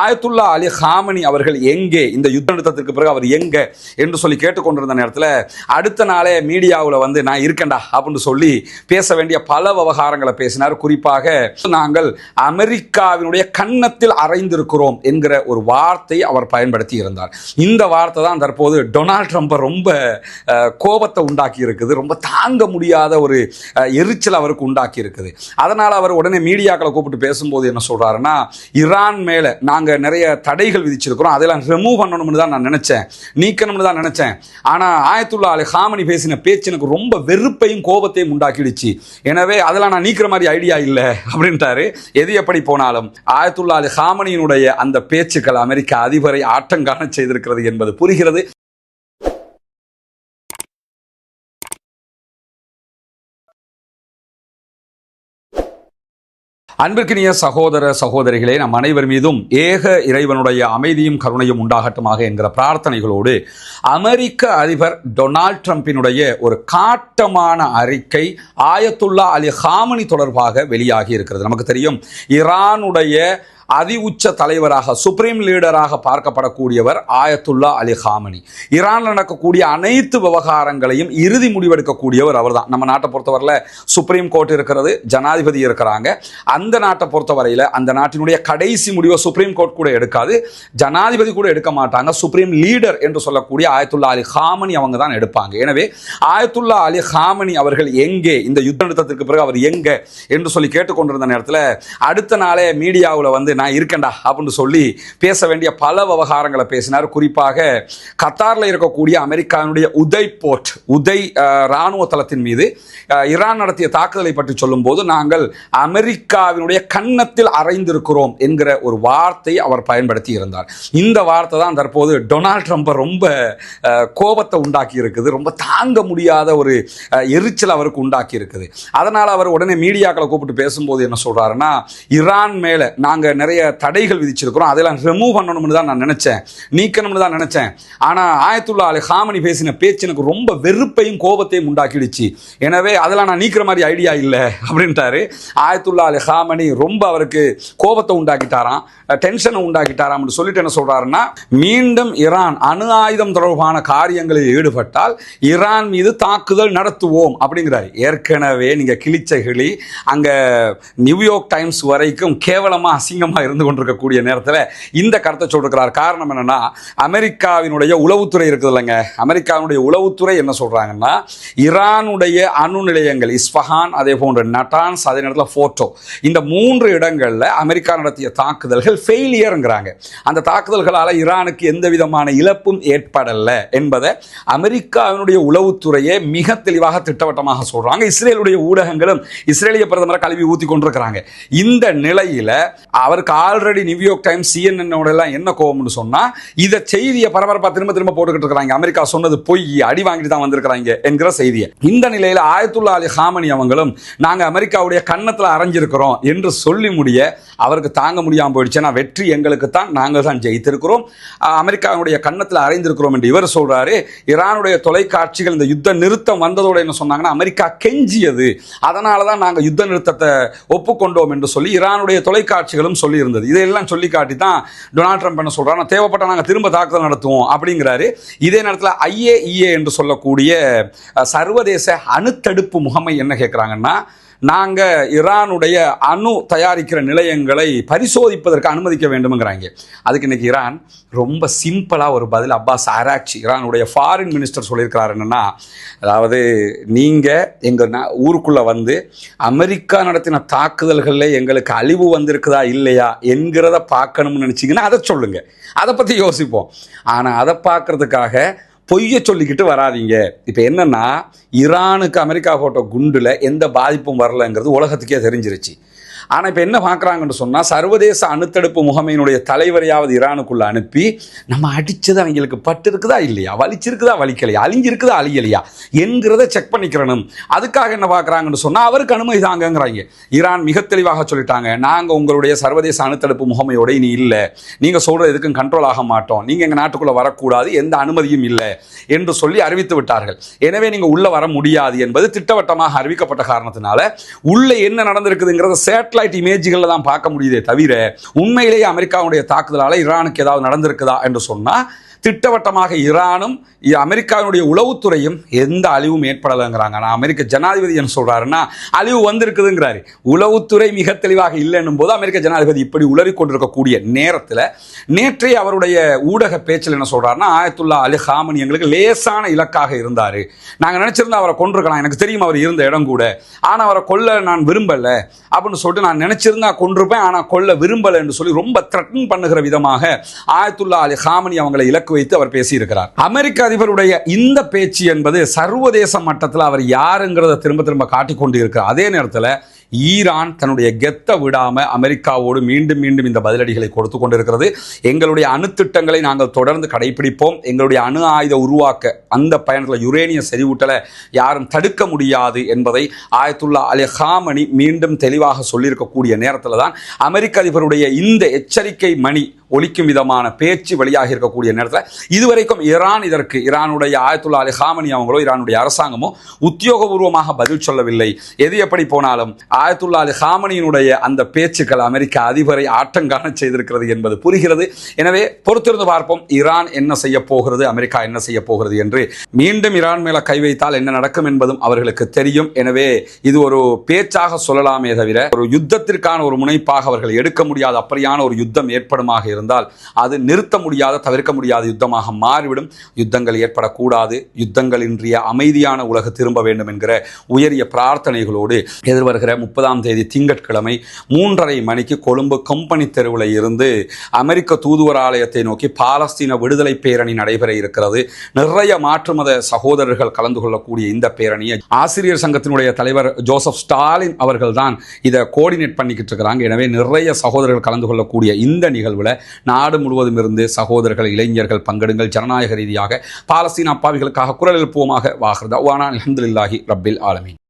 ஆயத்துல்லா அலி Harmony அவர்கள் எங்கே? இந்த யுத்த நிறுத்தத்திற்கு பிறகு அவர் எங்க? என்று சொல்லி கேட்டுக்கொண்டிருந்த நேரத்தில் அடுத்த நாளே மீடியாவில் வந்து நான் இருக்கேன்டா அப்படின்னு சொல்லி பேச வேண்டிய பல விவகாரங்களை பேசினார். குறிப்பாக நாங்கள் அமெரிக்காவினுடைய கன்னத்தில் அறைந்திருக்கிறோம் என்கிற ஒரு வார்த்தை அவர் பயன்படுத்தி இருந்தார். இந்த வார்த்தை தான் தற்போது டொனால்ட் ட்ரம்ப்பை ரொம்ப கோபத்தை உண்டாக்கி இருக்குது. ரொம்ப தாங்க முடியாத ஒரு எரிச்சல் அவருக்கு உண்டாக்கி இருக்குது. அதனால் அவர் உடனே மீடியாக்களை கூப்பிட்டு பேசும்போது என்ன சொல்கிறாருன்னா இரான் மேலே நாங்கள் நிறைய தடைகள் விதிச்சிருக்கிறோம். அதெல்லாம் ரிமூவ் பண்ணணும்னு தான் நான் நினச்சேன். நீக்கணும்னு தான் நினச்சேன். ஆனால் ஆயத்துல்லா அலி ஹாமனி பேசின பேச்சு எனக்கு ரொம்ப வெறுப்பையும் கோபத்தையும் உண்டாக்கிடுச்சு. எனவே அதெல்லாம் நான் நீக்கிற மாதிரி ஐடியா இல்லை அப்படின்ட்டாரு. எது எப்படி போனாலும் ஆயத்துல்லா அலி ஹாமனியினுடைய அந்த பேச்சுக்கள் அமெரிக்க அதிபரை ஆட்டங்கான செய்திருக்கிறது என்பது புரிகிறது. அன்பிற்கினிய சகோதர சகோதரிகளே நம் அனைவர் மீதும் ஏக இறைவனுடைய அமைதியும் கருணையும் உண்டாகட்டுமாக என்கிற பிரார்த்தனைகளோடு அமெரிக்க அதிபர் டொனால்ட் ட்ரம்பினுடைய ஒரு காட்டமான அறிக்கை ஆயத்துல்லா அலி ஹாமனி தொடர்பாக வெளியாகி இருக்கிறது. நமக்கு தெரியும் ஈரானுடைய அதி உச்ச தலைவராக சுப்ரீம் லீடராக பார்க்கப்படக்கூடியவர் ஆயத்துல்லா அலி ஹாமனி. ஈரானில் நடக்கக்கூடிய அனைத்து விவகாரங்களையும் இறுதி முடிவெடுக்கக்கூடியவர் அவர்தான். நம்ம நாட்டை பொறுத்தவரையில் சுப்ரீம் கோர்ட் இருக்கிறது ஜனாதிபதி இருக்கிறாங்க. அந்த நாட்டை பொறுத்தவரையில் அந்த நாட்டினுடைய கடைசி முடிவை சுப்ரீம் கோர்ட் கூட எடுக்காது ஜனாதிபதி கூட எடுக்க மாட்டாங்க. சுப்ரீம் லீடர் என்று சொல்லக்கூடிய ஆயத்துல்லா அலி ஹாமனி அவங்க தான் எடுப்பாங்க. எனவே ஆயத்துல்லா அலி ஹாமனி அவர்கள் எங்கே இந்த யுத்த நிறுத்தத்திற்கு பிறகு அவர் எங்கே என்று சொல்லி கேட்டுக்கொண்டிருந்த நேரத்தில் அடுத்த நாளே மீடியாவில் வந்து நான் இருக்கேன்டா அப்படின்னு சொல்லி பேச வேண்டிய பல விவகாரங்களை பேசினார். குறிப்பாக கத்தாரில் இருக்கக்கூடிய அமெரிக்காவினுடைய உதய் போர்ட் உதய் இராணுவ ராணுவ தளத்தின் மீது ஈரான் நடத்திய தாக்குதலை பற்றி சொல்லும்போது நாங்கள் அமெரிக்காவினுடைய கன்னத்தில் அறைந்திருக்கிறோம் என்கிற ஒரு வார்த்தை அவர் பயன்படுத்தி இருந்தார். இந்த வார்த்தை தான் தற்போது டொனால்ட் ட்ரம்ப்பை ரொம்ப கோபத்தை உண்டாக்கி இருக்குது. ரொம்ப தாங்க முடியாத ஒரு எரிச்சல் அவருக்கு உண்டாக்கி இருக்குது. அதனால் அவர் உடனே மீடியாக்களை கூப்பிட்டு பேசும்போது என்ன சொல்றாருன்னா ஈரான் மேலே நாங்கள் நிறைய தடைகள் விதிச்சிருக்கிறோம். அதெல்லாம் ரிமூவ் பண்ணணும்னு தான் நான் நினச்சேன். நீக்கணும்னு தான் நினச்சேன். ஆனால் ஆயத்துல்லா அலி ஹாமணி பேசின பேச்சு எனக்கு ரொம்ப வெறுப்பையும் கோபத்தையும் உண்டாக்கிடுச்சு. எனவே அதெல்லாம் நான் நீக்கிற மாதிரி ஐடியா இல்லை அப்படின்ட்டாரு. ஆயத்துல்லா அலி ஹாமணி ரொம்ப அவருக்கு கோபத்தை உண்டாக்கிட்டாராம். டென்ஷனை உண்டாக்கிட்டாராம்னு சொல்லிட்டு என்ன சொல்றாருன்னா மீண்டும் ஈரான் அணு ஆயுதம் தொடர்பான காரியங்களில் ஈடுபட்டால் ஈரான் மீது தாக்குதல் நடத்துவோம் அப்படிங்கிறாரு. ஏற்கனவே நீங்க கிழிச்ச கிளி அங்க நியூயார்க் டைம்ஸ் வரைக்கும் கேவலமா கவனமாக இருந்து கொண்டிருக்கக்கூடிய நேரத்தில் இந்த கருத்தை சொல்லிருக்கிறார். காரணம் என்னன்னா அமெரிக்காவினுடைய உளவுத்துறை இருக்குது இல்லைங்க. அமெரிக்காவினுடைய உளவுத்துறை என்ன சொல்றாங்கன்னா ஈரானுடைய அணு நிலையங்கள் இஸ்பஹான் அதே போன்ற நட்டான்ஸ் அதே நேரத்தில் ஃபோட்டோ இந்த மூன்று இடங்களில் அமெரிக்கா நடத்திய தாக்குதல்கள் ஃபெயிலியருங்கிறாங்க. அந்த தாக்குதல்களால் ஈரானுக்கு எந்த விதமான இழப்பும் ஏற்படலை என்பதை அமெரிக்காவினுடைய உளவுத்துறையை மிக தெளிவாக திட்டவட்டமாக சொல்றாங்க. இஸ்ரேலுடைய ஊடகங்களும் இஸ்ரேலிய பிரதமரை கல்வி ஊத்தி கொண்டிருக்கிறாங்க. இந்த அவர் அவருக்கு ஆல்ரெடி நியூயார்க் டைம்ஸ் சிஎன்என்னோட எல்லாம் என்ன கோவம்னு சொன்னா இதை செய்தியை பரபரப்பா திரும்ப திரும்ப போட்டுக்கிட்டு இருக்காங்க அமெரிக்கா சொன்னது பொய் அடி வாங்கிட்டு தான் வந்திருக்கிறாங்க என்கிற செய்தியை. இந்த நிலையில ஆயத்துல்லா அலி ஹாமனி அவங்களும் நாங்க அமெரிக்காவுடைய கன்னத்துல அரைஞ்சிருக்கிறோம் என்று சொல்லி முடிய அவருக்கு தாங்க முடியாம போயிடுச்சுன்னா வெற்றி எங்களுக்கு தான் நாங்கள் தான் ஜெயித்திருக்கிறோம். அமெரிக்காவுடைய கன்னத்தில் அறைந்திருக்கிறோம் என்று இவர் சொல்றாரு. ஈரானுடைய தொலைக்காட்சிகள் இந்த யுத்த நிறுத்தம் வந்ததோட என்ன சொன்னாங்கன்னா அமெரிக்கா கெஞ்சியது. அதனால தான் நாங்கள் யுத்த நிறுத்தத்தை ஒப்புக்கொண்டோம் என்று சொல்லி ஈரானுடைய தொலைக்காட்சிகளும் சொல்லி இருந்தது இதையெல்லாம் சொல்லி காட்டி தான் டொனால்ட் ட்ரம்ப் என்ன சொல்றாரு? தேவைப்பட்ட நாங்கள் திரும்ப தாக்குதல் நடத்துவோம் அப்படிங்கிறாரு. இதே நேரத்தில் ஐஏஇஏ என்று சொல்லக்கூடிய சர்வதேச அணுத்தடுப்பு முகமை என்ன கேட்குறாங்கன்னா நாங்கள் ஈரானுடைய அணு தயாரிக்கிற நிலையங்களை பரிசோதிப்பதற்கு அனுமதிக்க வேண்டும்ங்கிறாங்க. அதுக்கு இன்னைக்கு ஈரான் ரொம்ப சிம்பிளாக ஒரு பதில் அப்பாஸ் ஆராய்ச்சி ஈரானுடைய ஃபாரின் மினிஸ்டர் சொல்லியிருக்கிறார் என்னென்னா அதாவது நீங்கள் எங்கள் ஊருக்குள்ளே வந்து அமெரிக்கா நடத்தின தாக்குதல்களில் எங்களுக்கு அழிவு வந்திருக்குதா இல்லையா என்கிறத பார்க்கணும்னு நினச்சிங்கன்னா அதை சொல்லுங்கள் அதை பற்றி யோசிப்போம். ஆனால் அதை பார்க்கறதுக்காக பொய்ய சொல்லிக்கிட்டு வராதீங்க. இப்போ என்னன்னா ஈரானுக்கு அமெரிக்கா போட்ட குண்டில் எந்த பாதிப்பும் வரலங்கிறது உலகத்துக்கே தெரிஞ்சிருச்சு. ஆனால் இப்போ என்ன பார்க்குறாங்கன்னு சொன்னால் சர்வதேச அணுத்தடுப்பு முகமையினுடைய தலைவரையாவது ஈரானுக்குள்ளே அனுப்பி நம்ம அடித்தது அவங்களுக்கு பட்டு இருக்குதா இல்லையா? வலிச்சிருக்குதா வலிக்கலையா? அழிஞ்சிருக்குதா அழியலையா? என்கிறத செக் பண்ணிக்கிறணும். அதுக்காக என்ன பார்க்குறாங்கன்னு சொன்னால் அவருக்கு அனுமதி தாங்கங்கிறாங்க. ஈரான் மிக தெளிவாக சொல்லிட்டாங்க நாங்கள் உங்களுடைய சர்வதேச அணுத்தடுப்பு முகமையோட இனி இல்லை. நீங்கள் சொல்கிற எதுக்கும் கண்ட்ரோல் ஆக மாட்டோம். நீங்கள் எங்கள் நாட்டுக்குள்ளே வரக்கூடாது எந்த அனுமதியும் இல்லை. என்று சொல்லி அறிவித்து விட்டார்கள். எனவே நீங்கள் உள்ளே வர முடியாது என்பது திட்டவட்டமாக அறிவிக்கப்பட்ட காரணத்தினால உள்ளே என்ன நடந்திருக்குதுங்கிறத சேட்டில் சேட்டலைட் இமேஜ்களில் தான் பார்க்க முடியுதே தவிர உண்மையிலேயே அமெரிக்காவுடைய தாக்குதலால் ஈரானுக்கு ஏதாவது நடந்திருக்குதா என்று சொன்னால் திட்டவட்டமாக ஈரானும் அமெரிக்காவினுடைய உளவுத்துறையும் எந்த அழிவும் ஏற்படலைங்கிறாங்க. ஆனால் அமெரிக்க ஜனாதிபதி என்ன சொல்கிறாருன்னா அழிவு வந்திருக்குதுங்கிறாரு. உளவுத்துறை மிக தெளிவாக இல்லைன்னும் போது அமெரிக்க ஜனாதிபதி இப்படி உளறி கொண்டிருக்கக்கூடிய நேரத்தில் நேற்றைய அவருடைய ஊடக பேச்சில் என்ன சொல்கிறாருன்னா ஆயத்துல்லா அலி ஹாமனி எங்களுக்கு லேசான இலக்காக இருந்தார். நாங்கள் நினச்சிருந்தா அவரை கொண்டிருக்கலாம் எனக்கு தெரியும் அவர் இருந்த இடம் கூட. ஆனால் அவரை கொல்ல நான் விரும்பலை. அப்படின்னு சொல்லிட்டு நான் நினச்சிருந்தா கொண்டிருப்பேன் ஆனால் கொல்ல விரும்பலை என்று சொல்லி ரொம்ப த்ரெட்டன் பண்ணுகிற விதமாக ஆயத்துல்லா அலி ஹாமனி அவங்களை இலக்கு வைத்து அவர் பேசியிருக்கிறார். அமெரிக்க அதிபருடைய இந்த பேச்சு என்பது சர்வதேச மட்டத்தில் அவர் யாருங்கிறத திரும்ப திரும்ப காட்டிக்கொண்டு இருக்கிறார் அதே நேரத்தில் ஈரான் தன்னுடைய கெத்தை விடாம அமெரிக்காவோடு மீண்டும் மீண்டும் இந்த பதிலடிகளை கொடுத்து கொண்டிருக்கிறது. எங்களுடைய அணு திட்டங்களை நாங்கள் தொடர்ந்து கடைபிடிப்போம். எங்களுடைய அணு ஆயுத உருவாக்க அந்த பயணத்தில் யுரேனிய செறிவூட்டலை யாரும் தடுக்க முடியாது என்பதை ஆயத்துல்லா அலி ஹாமணி மீண்டும் தெளிவாக சொல்லியிருக்கக்கூடிய நேரத்தில் தான் அமெரிக்க அதிபருடைய இந்த எச்சரிக்கை மணி ஒலிக்கும் விதமான பேச்சு வெளியாக இருக்கக்கூடிய நேரத்தில் இதுவரைக்கும் ஈரான் இதற்கு ஈரானுடைய ஆயத்துல்லா அலி ஹாமணி அவங்களோ ஈரானுடைய அரசாங்கமோ உத்தியோகபூர்வமாக பதில் சொல்லவில்லை. எது எப்படி போனாலும் ஆயத்துல்லா அலி ஹாமனியினுடைய அந்த பேச்சுக்கள் அமெரிக்க அதிபரை ஆட்டங்காண செய்திருக்கிறது என்பது புரிகிறது. எனவே பொறுத்திருந்து பார்ப்போம் ஈரான் என்ன செய்ய போகிறது அமெரிக்கா என்ன செய்ய போகிறது என்று. மீண்டும் ஈரான் மேல கை வைத்தால் என்ன நடக்கும் என்பதும் அவர்களுக்கு தெரியும். எனவே இது ஒரு பேச்சாக சொல்லலாமே தவிர ஒரு யுத்தத்திற்கான ஒரு முனைப்பாக அவர்கள் எடுக்க முடியாத அப்படியான ஒரு யுத்தம் ஏற்படுமாக இருந்தால் அது நிறுத்த முடியாத தவிர்க்க முடியாத யுத்தமாக மாறிவிடும். யுத்தங்கள் ஏற்படக்கூடாது. யுத்தங்கள் இன்றைய அமைதியான உலக திரும்ப வேண்டும் என்கிற உயரிய பிரார்த்தனைகளோடு எதிர்வருகிற முப்பதாம் தேதி திங்கட்கிழமை மூன்றரை மணிக்கு கொழும்பு கம்பெனி தெருவில் இருந்து அமெரிக்க தூதுவர் ஆலயத்தை நோக்கி பாலஸ்தீன விடுதலை பேரணி நடைபெற இருக்கிறது. நிறைய மாற்றுமத சகோதரர்கள் கலந்து கொள்ளக்கூடிய இந்த பேரணியை ஆசிரியர் சங்கத்தினுடைய தலைவர் ஜோசப் ஸ்டாலின் அவர்கள் தான் இதை கோஆர்டினேட் பண்ணிக்கிட்டு இருக்கிறாங்க. எனவே நிறைய சகோதரர்கள் கலந்து கொள்ளக்கூடிய இந்த நிகழ்வில் நாடு முழுவதும் இருந்து சகோதரர்கள் இளைஞர்கள் பங்கெடுங்கள். ஜனநாயக ரீதியாக பாலஸ்தீன அப்பாவிகளுக்காக குரல் எழுப்புவோமாக வாகிறது அலமதுல்லாஹி ரப்பில் ஆலமின்.